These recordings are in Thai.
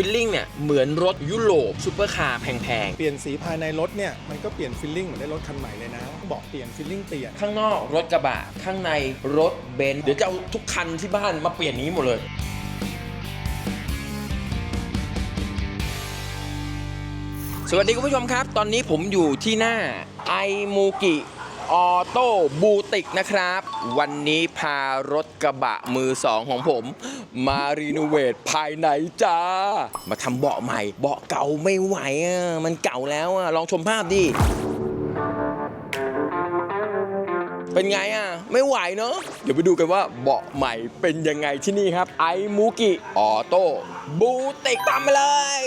ฟิลลิ่งเนี่ยเหมือนรถยุโรปซูเปอร์คาร์แพงเปลี่ยนสีภายในรถเนี่ยมันก็เปลี่ยนฟีลลิ่งเหมือนได้รถคันใหม่เลยนะบอกเปลี่ยนฟีลลิ่งเปลี่ยน ๆ ข้างนอกรถกระบะ ข้างในรถเบนซ์เดี๋ยวจะเอาทุกคันที่บ้านมาเปลี่ยนนี้หมดเลย สวัสดีคุณผู้ชมครับ ตอนนี้ผมอยู่ที่หน้าไอมูกิ ออโต้บูติกนะครับ วันนี้พารถกระบะมือสองของผม มารีโนเวทภายในจ้า มาทำเบาะใหม่ เบาะเก่าไม่ไหวอะมันเก่าแล้วอะลองชมภาพดิ เป็นไงอะ ไม่ไหวเนอะเดี๋ยวไปดูกันว่าเบาะใหม่เป็นยังไงที่นี่ครับ ไอมูกิออโต้บูติกตามมาเลย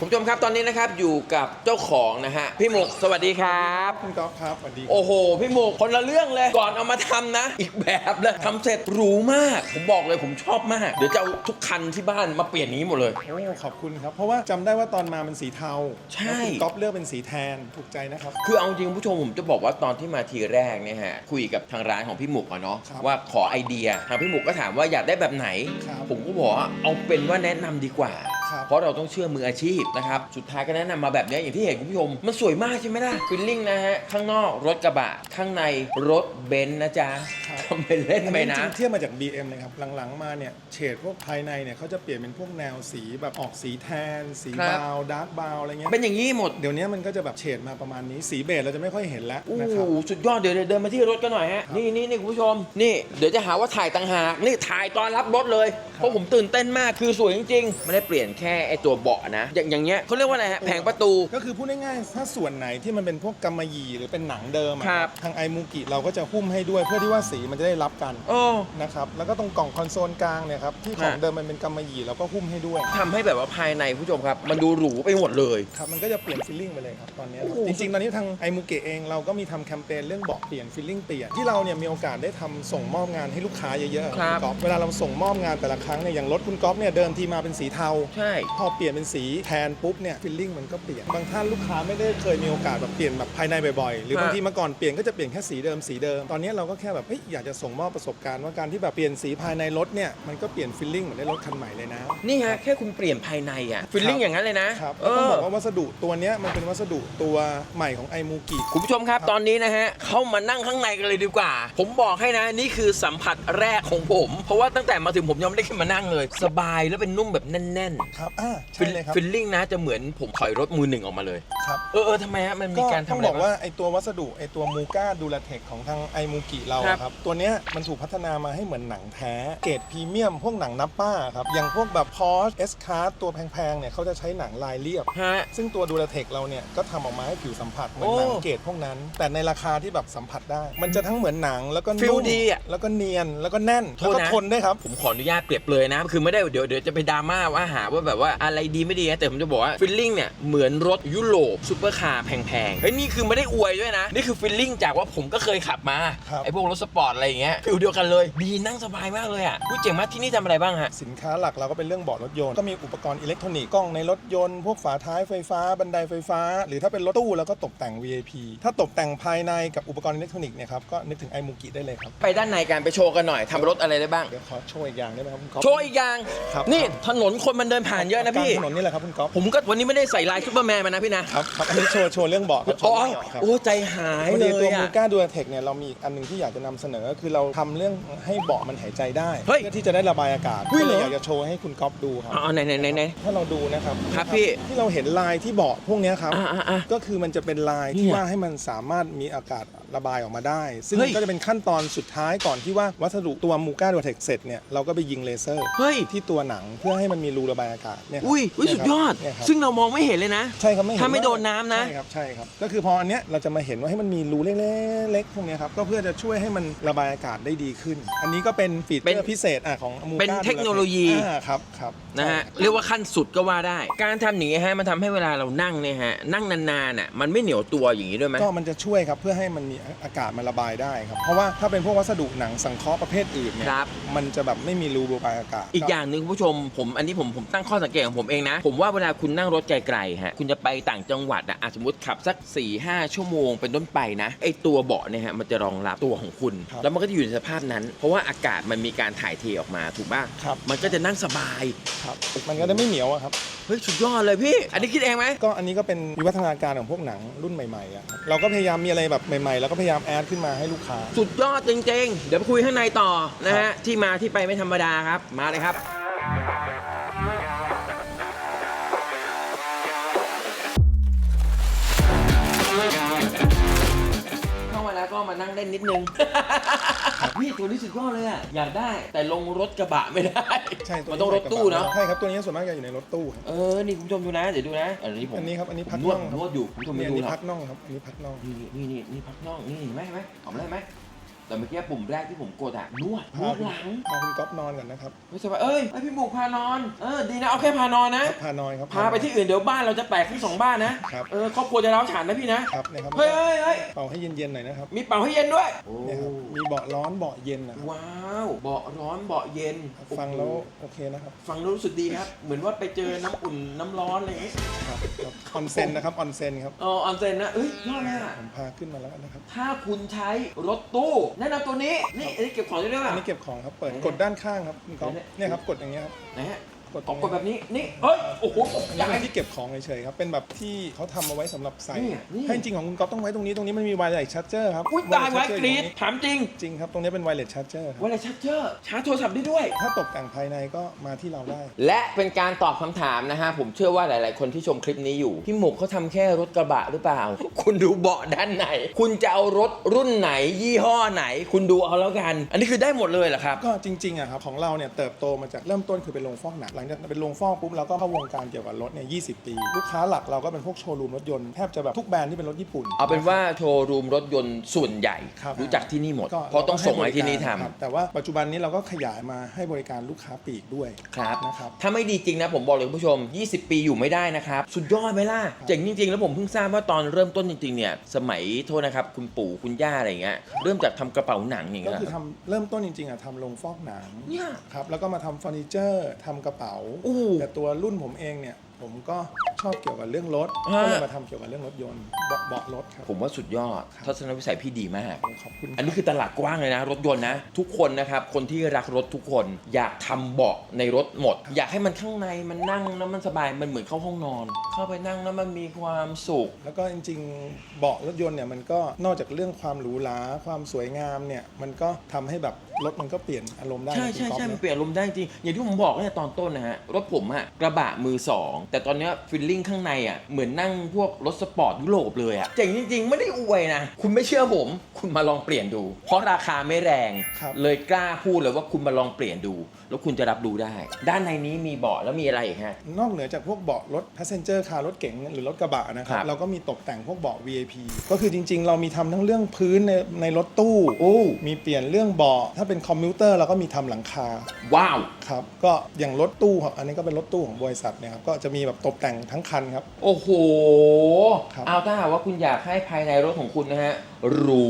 คุณผู้ชมครับตอนนี้นะครับอยู่กับเจ้าของนะฮะพี่หมุกสวัสดีครับ คุณก๊อฟครับสวัสดี โอ้โห พี่หมุกคนละเรื่องเลย ก่อนเอามาทำนะ อีกแบบเลยทำเสร็จหรูมาก ผมบอกเลยผมชอบมาก เดี๋ยวจะเอาทุกคันที่บ้านมาเปลี่ยนนี้หมดเลย โอ้ ขอบคุณครับ เพราะว่าจำได้ว่าตอนมามันสีเทาใช่ แล้วคุณก๊อฟเลือกเป็นสีแทน ถูกใจนะครับ คือเอาจริงคุณผู้ชมผมจะบอกว่าตอนที่มาทีแรกเนี่ยฮะคุยกับทางร้านของพี่หมุกอะเนาะครับว่าขอไอเดียทางพี่หมุกก็ถามว่าอยากได้แบบไหน ครับ ผมก็บอกว่าเอาเป็นว่าแนะนำดีกว่า ครับ เพราะเราต้องเชื่อมืออาชีพนะครับสุดท้ายก็แนะนำมาแบบเนี้ยอย่างที่เห็นคุณผู้ชมมันสวยมากใช่ไหมล่ะฟิลลิ่งนะฮะข้างนอกรถกระบะ ข้างในรถเบนซ์นะจ๊ะครับ ทำเป็นเล่นอันไปนี้นะ จริงๆเทียบมาจาก BM เลยครับ หลังๆมาเนี่ยเฉดพวกภายในเนี่ยเขาจะเปลี่ยนเป็นพวกแนวสีแบบออกสีแทน สีครับ บาวดาร์กบาวอะไรเงี้ยเป็นอย่างนี้หมด เดี๋ยวนี้มันก็จะแบบเฉดมาประมาณนี้สีเบจเราจะไม่ค่อยเห็นแล้วโอ้นะครับโหสุดยอดเดี๋ยวเดี๋ยวเดินมาที่รถกันหน่อยฮะนี่นี่นี่คุณผู้ชม นี่ เดี๋ยวจะหาว่าถ่ายต่างหาก นี่ถ่ายตอนรับรถเลย เพราะผมตื่นเต้นมากคือสวยจริงๆ ไม่ได้เปลี่ยนแค่ไอตัวเบาะนะ อย่างอย่างเงี้ยเขาเรียกว่าอะไรฮะแผงประตู ก็คือพูดง่ายๆถ้าส่วนไหนที่มันเป็นพวกกำมะหยี่หรือเป็นหนังเดิมอะครับ ทางไอมูกิเราก็จะหุ้มให้ด้วยเพื่อที่ว่าสีมันจะได้รับกันโอ้ นะครับแล้วก็ตรงกล่องคอนโซลกลางเนี่ยครับที่ของฮะ เดิมมันเป็นกำมะหยี่เราก็หุ้มให้ด้วย ทำให้แบบว่าภายในคุณผู้ชมครับ มันดูหรูไปหมดเลย ครับมันก็จะเปลี่ยนฟีลลิ่งไปเลยครับตอนเนี้ยโอ้โห จริงๆ ตอนนี้ทางไอมูเกะเองเราก็มีทำแคมเปญเรื่องเบอกเปลี่ยนฟีลลิ่งเปลี่ยนที่เราเนี่ยมีโอกาสได้ทำส่งมอบงานให้ลูกค้าเยอะๆครับณก๊อฟเวลาเราส่งมอบงานแต่ละครั้งเนี่ยอย่างรถคุณก๊อฟเนี่ยเดิมทีมาเป็นสีเทา ใช่พอเปลี่ยนเป็นสีแทนปุ๊บเนี่ยฟีลลิ่งมันก็เปลี่ยนบางท่านลูกค้าไม่ได้เคยมีโอกาสแบบเปลี่ยนแบบภายในบ่อยๆ หรือบางทีเมื่อก่อนเปลี่ยนก็จะเปลี่ยนแค่สีเดิมสีเดิมตอนนี้เราก็แค่แบบเฮ้ยอยากจะส่งมอบประสบการณ์ว่าการที่แบบเปลี่ยนสีภายในรถเนี่ยมันก็เปลี่ยนฟีลลิ่งเหมือนได้รถคันใหม่เลยนะนี่ฮะแค่คุณเปลี่ยนภายในอะฟิลลิ่งอย่างนั้นเลยนะครับเอแล้วต้องอ บอกว่าวัสดุตัวเนี้ยมันเป็นวัสดุตัวใหม่ของไอมูกิ คุณผู้ชมครับตอนนี้นะฮะเข้ามานั่งข้างในกันเลยดีกว่า ผมบอกให้นะนี่คือสัมผัสแรกของผม เพราะว่าตั้งแต่มาถึงผมยังไม่ได้ขึ้นมานั่งเลย สบายแล้วเป็นนุ่มแบบแน่นครับอ่าๆใช่เลยครับฟิลลิ่งนะจะเหมือนผมถอยรถมือหนึ่งออกมาเลย ครับเออเออทำไมฮะมันมีก็การทำต้ออะงไรบอกบ้างว่าไอตัววัสดุไอตัวมูก้าดูลาเทคของทางไอมูกิเราครับอะครับ ตัวเนี้ยมันถูกพัฒนามาให้เหมือนหนังแท้ เกรดพรีเมียม พวกหนังนับป้าครับ อย่างพวกแบบพอร์ชเอสคาร์ตัวแพงๆเนี่ยเขาจะใช้หนังลายเรียบ ฮะ ซึ่งตัวดูลาเทคเราเนี่ยก็ทำออกมาให้ผิวสัมผัสเหมือนโอ้หนังเกรดพวกนั้น แต่ในราคาที่แบบสัมผัสได้ มันจะทั้งเหมือนหนังแล้วก็ฟิลนุ่มดีอะแล้วก็เนียนแล้วก็แน่นโทแล้วษก็นะทนด้วยครับ ผมขออนุญาตเปรียบเลยนะ คือไม่ได้เดี๋ยวเดี๋ยวจะไปดราม่าว่าหาว่าแบบว่าอะไรดีไม่ดีนะแต่ผมจะบอกว่าฟิลลิ่งเนี่ยเหมือนรถยุโรปซูเปอร์คาร์แพงๆเฮ้ยนี่คือไม่ได้อวยด้วยนะ นี่คือฟิลลิ่งจากว่าผมก็เคยขับมาครับไอ้พวกรถสปอร์ตอะไรอย่างเงี้ยฟิลเดียวกันเลยดีนั่งสบายมากเลยอะอุ๊ยเจ๋งมากที่นี่ทำอะไรบ้างฮะสินค้าหลักเราก็เป็นเรื่องเบาะรถยนต์ก็มีอุปกรณ์อิเล็กทรอนิกส์กล้องในรถยนต์พวกฝาท้ายไฟฟ้าบันไดไฟฟ้า หรือถ้าเป็นรถตู้แล้วก็ตกแต่ง VIP ถ้าตกแต่งภายในกับอุปกรณ์อิเล็กทรอนิกส์เนี่ยครับก็นึกถึงไอมูกิได้เลยครับไปด้านในการไปโชว์กันหน่อยทำรถอะไรได้บ้างเดี๋ยวขอโชว์อีกอย่างได้ไหมครับคุณก๊อฟโชว์อีกอย่างครับนี่ถนนคนมันเดินผ่านเยอะนะพี่ กลางถนนนี่แหละครับคุณก๊อฟผมก็วันนี้ไม่ได้ใส่ลายซูเปอร์แมนมานะพี่นะครับครับอันนี้โชว์โชว์เรื่องเบาะครับโชอ๋อว์เรื่องเบาะครับ โอ้ใจหายพอเลดีตัวยมูอะก้าดูเทคเนี่ยเรามีอีกอันหนึงที่อยากจะนำเสนอก็คือเราทำเรื่องให้เบาะมันหายใจได้เฮ้ยเพื่อที่จะได้ระบายอากาศเฮ้ยก็เลยเหรออยากจะโชว์ให้คุณก๊อฟดูครับอ๋อไหนไหนไหนไหน ถ้าเราดูนะครับครับพี่ที่เราเห็นลายที่เบาะพวกเนี้ยครับ อ่าอ่าอ่าก็คือมันจะเป็นลายเนี่ที่ย ว่าให้มันสามารถมีอากาศ ระบายออกมาได้ ซึ่งเฮ้มัยนก็จะเป็นขั้นตอนสุดท้ายก่อนที่ว่าวัสดุตัวมูก้าดูเทคเสร็จเนี่ยเราก็ไปยิงเลเซอร์เฮ้ย ที่ตัวหนังเพื่อให้มันมีรูระบายอากาศเนี่ยครับอุ้ยอุ้ยสุดยอด เนี่ยครับซึ่งเรามองไม่เห็นเลยนะ ใช่ครับไม่เห็นถ้าไม่ว่โดนน้ำนะ ใช่ครับใช่ครับก็คือพออันเนี้ยเราจะมาเห็นว่าให้มันมีรูเล็กๆพวกเนี้ยครับก็เพื่อจะช่วยให้มันระบายอากาศได้ดีขึ้น อันนี้ก็เป็นฟีเจเป็อนร์พิเศษอะของมูก้าเป็นเทคโนโลยี อ่าครับครับ นะฮะเรียกว่าขั้นสุดก็ว่าได้ การทำอย่างนี้ฮะมันทำให้เวลาเรานั่งเนี่ยฮะนั่งนานๆอะมันไม่เหนียวตัวอย่างนี้ด้วยไหม ก็มันจะช่วยครับเพื่อให้มันมีอากาศมันระบายได้ครับเพราะว่าถ้าเป็นพวกวัสดุหนังสังเคราะห์ประเภทอื่นเนี่ยครับ มันจะแบบไม่มีรูระบายอากาศอีกอย่างหนึ่งคุณผู้ชมผมอันนี้ผมผมตั้งข้อสังเกตของผมเองนะ ผมว่าเวลาคุณนั่งรถไกลๆฮะคุณจะไปต่างจังหวัดอะอะสมมติขับสัก4ี่ห้าชั่วโมงเป็นต้นไปนะไอตัวเบาะเนี่ยฮะมันจะรองรับตัวของคุณครับแล้วมันก็จะอยู่ในสภาพนั้น เพราะว่าอากาศมันมีการถ่ายเทออกมาถูกป่ะครับมันก็จะนั่งสบายครับมันก็ได้ไม่เหนียวอะครับ เฮ้ยสุดยอดเลยพี่ อันนี้คิดเองไหม ก็อันนี้ก็เป็นวิวัฒนาการของพวกหนังรุ่นใหม่ๆอะครับเราก็พยายามมีอะไรแบบใหม่ๆ แล้วก็พยายามแอดขึ้นมาให้ลูกค้า สุดยอดจริงๆ เดี๋ยวไปคุยข้างในต่อนะครัฮะบที่มาที่ไปไม่ธรรมดาครับ มาเลยครับ เข้ามาแล้วก็มานั่งเล่นนิดนึง พี่ตัวนี้สุดยอดเลยอะอยากได้แต่ลงรถกระบะไม่ได้ใช่วมันต้องรถตู้เนาะใช่ครับตัวนี้ส่วนมากจะอยู่ในรถตู้ครับเออนี่คุณผู้ชมดูนะเดี๋ยวดูนะอันนี้ผมอันนี้ครับอันนี้ผพัมกนวดน่องผมนวดอยู่คุณผู้ชมนี่ไม่อันดูนี้หรอกพักน่องครับอันนี้พักน่องนี่นี่นี่นี่พักน่องนี่เห็นไหมเห็นไหมทำได้ไหม แต่เมื่อกี้ปุ่มแรกที่ผมกดอะนวดนวดหลังพาคุณก๊อฟนอนก่อนนะครับไม่สบายเอ้ยไอพี่หมูกพานอน เออดีนะเอาแค่พานอนนะ พานอนครับพาไปที่อื่นเดี๋ยวบ้านเราจะแตกทั้งสองบ้านนะ ครับ เออครอบครัวจะร้าวฉานนะพี่นะ ครับเนี่ยครับเฮ้ยเฮ้ยเฮ้ยเป่าให้เย็นๆหน่อยนะครับมีเป่าให้เย็นด้วยเนี่ยครับมีเบาะร้อนเบาะเย็นนะครับว้าวเบาะร้อนเบาะเย็นฟังแล้วโอ้โหโอเคนะครับ ฟังแล้วรู้สึกดีครับ เหมือนว่าไปเจอน้ำอุ่นน้ำร้อนอะไรอย่างงี้ครับครับออนเซ็นนะครับออนเซ็นครับเออออนเซนนะเอ้ยยอดเลยอะผมพาขึ้นมาแล้วนะครับ ถ้าคุณใช้รถตู้แนะนำตัวนี้ นี่อันนี้เก็บของได้ด้วยอัป่ะนนี้เก็บของครับ เปิดกดด้านข้างครับคุณก๊อฟเนี่ยเนี่ยครับกดอย่างเงี้ยครับ ไหนฮะก ดออกกดแบบนี้ นี่เฮ้ย โอ้โหตกอันใจ นี้เป็นที่เก็บของเฉยๆครับ เป็นแบบที่เขาทำเอาไว้สำหรับใส่นี่นี่ ให้จริงของคุณก๊อฟต้องไว้ตรงนี้ ตรงนี้มันมีไวเลสชาร์เจอร์ครับ อุ้ยตายไว้กรีดถามจริงจริงครับ ตรงนี้เป็นไวเลสชาร์เจอร์ครับวันไหนชาร์จเจอร์ชาร์จโทรศัพท์ได้ด้วย ถ้าตกแต่งภายในก็มาที่เราได้ และเป็นการตอบคำถามนะฮะ ผมเชื่อว่าหลาย ๆ คนที่ชมคลิปนี้อยู่ พี่หมกเขาทำแค่รถกระบะหรือเปล่า คุณดูเบาะด้านไหน คุณจะเอารถรุ่นไหน ยี่ห้อไหน คุณดูเอาแล้วกัน อันนี้คือได้หมดเลยเหรอครับ ก็จริงๆอะครับของเราเนี่ยเติบโตมาจากเริ่มต้นคือเป็นโรงฟอกหนังหลังจากเป็นโรงฟอกปุ๊บเราก็เข้าวงการเกี่ยวกับรถเนี่ย20ปี ลูกค้าหลักเราก็เป็นพวกโชว์รูมรถยนต์แทบจะแบบทุกแบรนด์ที่เป็นรถญี่ปุ่น เอาเป็นว่าโชว์รูมรถยนต์ส่วนใหญ่ ครับ รู้จักที่นี่หมด ก็เพราะต้องส่งให้ที่นี่ทครับแต่ว่าปัจจุบันนี้เราก็ขยายมาให้บริการลูกค้าปลีกด้วยำครับ นะครับ ถ้าไม่ดีจริงนะผมบอกเลยคุณผู้ชม 20 ปีอยู่ไม่ได้นะครับ สุดยอดไหมล่ะเจ๋งจริง ๆ แล้วผมเพิ่งทราบว่าตอนเริ่มต้นจริง ๆ เนี่ย สมัยโทษนะครับ คุณปู่คุณย่าอะไรอย่างเงี้ยเริ่มจากทำกระเป๋าหนังอย่างก็เงี้ยคือทำเริ่มต้นจริงๆอะทำโรงฟอกหนังเนี่ย ครับแล้วก็มาทำเฟอร์นิเจอร์ทำกระเป๋าโอ้แต่ตัวรุ่นผมเองเนี่ยผมก็ ชอบเกี่ยวกับเรื่องรถฮะก็เลยมาทำเกี่ยวกับเรื่องรถยนต์เบาะเบาะรถครับ ผมว่าสุดยอดทัศนวิสัยพี่ดีมาก ขอบคุณอันนี้คือตลาดกว้างเลยนะ รถยนต์นะ ทุกคนนะครับ คนที่รักรถทุกคน อยากทำเบาะในรถหมด อยากให้มันข้างในมันนั่งแล้วมันสบายมันเหมือนเข้าห้องนอน เข้าไปนั่งแล้วมันมีความสุข แล้วก็จริงๆ เบาะรถยนต์เนี่ยมันก็นอกจากเรื่องความหรูหราความสวยงามเนี่ยมันก็ทำให้แบบรถมันก็เปลี่ยนอารมณ์ได้ใช่นะคุณใช่ก๊อฟใช่นะมันเปลี่ยนอารมณ์ได้จริงอย่างที่ผมบอกตั้งแต่ตอนต้นนะฮะรถผมอะกระบะมือสองแต่ตอนเนี้ฟิลลิ่งข้างในอะเหมือนนั่งพวกรถสปอร์ตยุโรปเลยอะเจ๋งจริง ๆ ไม่ได้อวยนะ คุณไม่เชื่อผม คุณมาลองเปลี่ยนดู เพราะราคาไม่แรง ครับเลยกล้าพูดเลยว่าคุณมาลองเปลี่ยนดู แล้วคุณจะรับรู้ได้ ด้านในนี้มีเบาะแล้วมีอะไรอีกฮะ นอกเหนือจากพวกเบาะรถ passenger car รถเก๋งหรือรถกระบะนะครัครับ บ เราก็มีตกแต่งพวกเบาะ VIP ก็คือจริง ๆ เรามีทำทั้งเรื่องพื้นในในรถตู้ โอ้มีเปลี่ยนเรื่องเบาะถ้าเป็นคอมพิวเตอร์เราก็มีทำหลังคาว้าว ครับก็อย่างรถตู้ครับอันนี้ก็เป็นรถตู้ของบริษัทเนี่ยครับก็จะมีแบบตกแต่งทั้งคันครับ โอ้โห ครับ เอาถ้าหากว่าคุณอยากให้ภายในรถของคุณนะฮะ หรู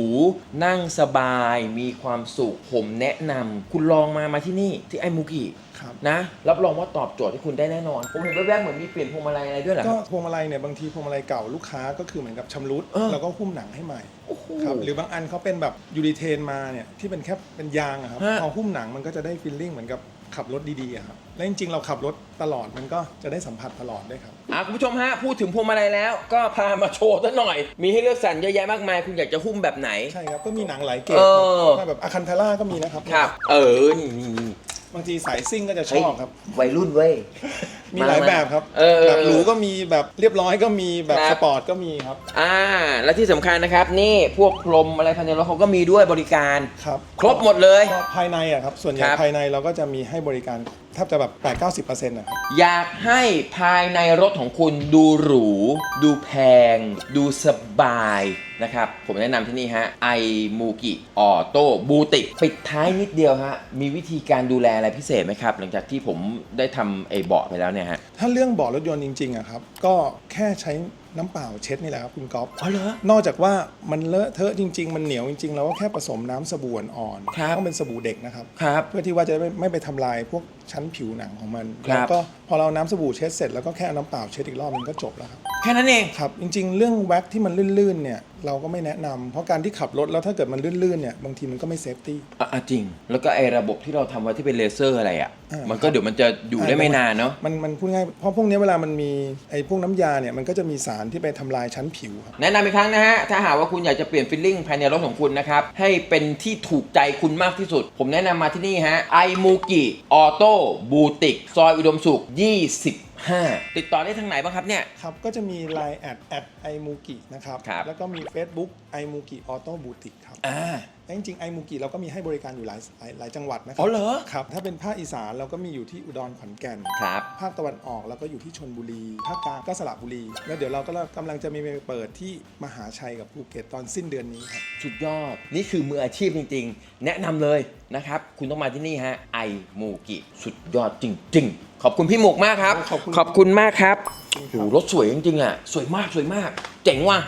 นั่งสบาย มีความสุข ผมแนะนำ คุณลองมามาที่นี่ที่ไอมูกิครับ นะ รับรองว่าตอบโจทย์ให้คุณได้แน่นอน ผมเห็นแวบๆเหมือนมีเปลี่ยนพวงมาลัยอะไรด้วยเหรอคก็รับ พวงมาลัยเนี่ยบางทีพวงมาลัยเก่าลูกค้าก็คือเหมือนกับชำรุดเออ แล้วก็หุ้มหนังให้ใหม่โอ้โห ครับหรือบางอันเขาเป็นแบบยูริเทนมาเนี่ยที่เป็นแค่เป็นยางอะครับฮะ พอหุ้มหนังมันก็จะได้ฟีลลิ่งเหมือนกับ ขับรถดีๆอะครับ และจริงๆ เราขับรถตลอดมันก็จะได้สัมผัสตลอดด้วยครับ อะคุณผู้ชมฮะพูดถึงพวงมาลัยแล้ว ก็พามาโชว์ซะหน่อย มีให้เลือกสรรเยอะแยะมากมาย คุณอยากจะหุ้มแบบไหน ใช่ครับ ก็มีหนังหลายเกรดเออครับแบบอาคันทาร่าก็มีนะครับ ครับ เออนี่นี่นี่บางทีสายซิ่งก็จะชอบครับ วัยรุ่นเว้ย มีหลายแบบครับเออ แบบหรูก็มีแบบเรียบร้อยก็มีแบบครับ สปอร์ตก็มีครับอ่า และที่สำคัญนะครับ นี่พวกพรมอะไรภายในรถเขาก็มีด้วยบริการ ครับครบหมดเลย ก็ภายในอะครับส่วนใหญ่ครับ ภายในเราก็จะมีให้บริการแทบจะแบบ8-90%นะครับ อยากให้ภายในรถของคุณดูหรู ดูแพง ดูสบายนะครับ ผมแนะนำที่นี่ฮะไอมูกิออโต้บูติกปิดท้ายนิดเดียวฮะ มีวิธีการดูแลอะไรพิเศษไหมครับ หลังจากที่ผมได้ทำไอเบาะไปแล้วเนี่ยฮะ ถ้าเรื่องเบาะรถยนต์จริงๆอะครับ ก็แค่ค่ใช้น้ำเปล่าเช็ดนี่แหละครับคุณก๊อฟ อ๋อเหรอ นอกจากว่ามันเลอะเทอะจริง ๆ มันเหนียวจริงๆ เราก็แค่ผสมน้ำสบู่อ่อนครับ ต้องเป็นสบู่เด็กนะครับ ครับ เพื่อที่ว่าจะไม่ไม่ไปทำลายพวกชั้นผิวหนังของมัน ครับ แล้วก็ พอเราน้ำสบู่เช็ดเสร็จแล้วก็แค่เอาน้ำเปล่าเช็ดอีกรอบมันก็จบแล้วครับ แค่นั้นเอง ครับ จริง ๆ เรื่องแว็กที่มันลื่นๆเนี่ยเราก็ไม่แนะนำเพราะการที่ขับรถแล้วถ้าเกิดมันลื่นๆเนี่ยบางทีมันก็ไม่เซฟตี้ อะอะจริง แล้วก็ไอ้ระบบที่เราทำไว้ที่เป็นเลเซอร์อะไรอะ อ่ามั มันก็เดี๋ยวมันจะอยู่ได้ไม่นานเนาะ มันมันพูดง่ายเพราะพวกเนี้ยเวลามันมีไอ้พวกน้ำยาเนี่ยมันก็จะมีสารที่ไปทำลายชั้นผิวครับ แนะนำอีกครั้งนะฮะ ถ้าหากว่าคุณอยากจะเปลี่ยนฟิลลิ่งภายในรถของคุณนะครับ ให้เป็นที่ถูกใจคุณมากที่สุด ผมแนะนำมาที่นี่ฮะไอมูกิออโต้บูติกซอยอุดมสุข25 ติดต่อได้ทางไหนบ้างครับเนี่ย ครับ ก็จะมี Line แอดแอดไอมูกินะครับ ครับ แล้วก็มี Facebook ไอมูกิออโต้บูติกครับอ่าและจริงๆไอมูกิเราก็มีให้บริการอยู่หลายหลายหลายจังหวัดนะครัอ๋อเหรอ ครับ ถ้าเป็นภาคอีสานเราก็มีอยู่ที่อุดรขอนแก่น ครับ ภาคตะวันออกเราก็อยู่ที่ชนบุรี ภาคกลางก็สระบุรี แล้วเดี๋ยวเราก็กำลังจะมีไปเปิดที่มหาชัยกับภูเก็ตตอนสิ้นเดือนนี้ครับ สุดยอด นี่คือมืออาชีพจริง ๆ แนะนำเลยนะครับ คุณต้องมาที่นี่ฮะไอมูกิ สุดยอดจริง ๆ ขอบคุณพี่หมกมากครับ ขอบคุณขอบคุณมากครับขอบคุณครับโอ้โหรถสวยจริงๆอะ สวยมากสวยมาก เจ๋งว่ะ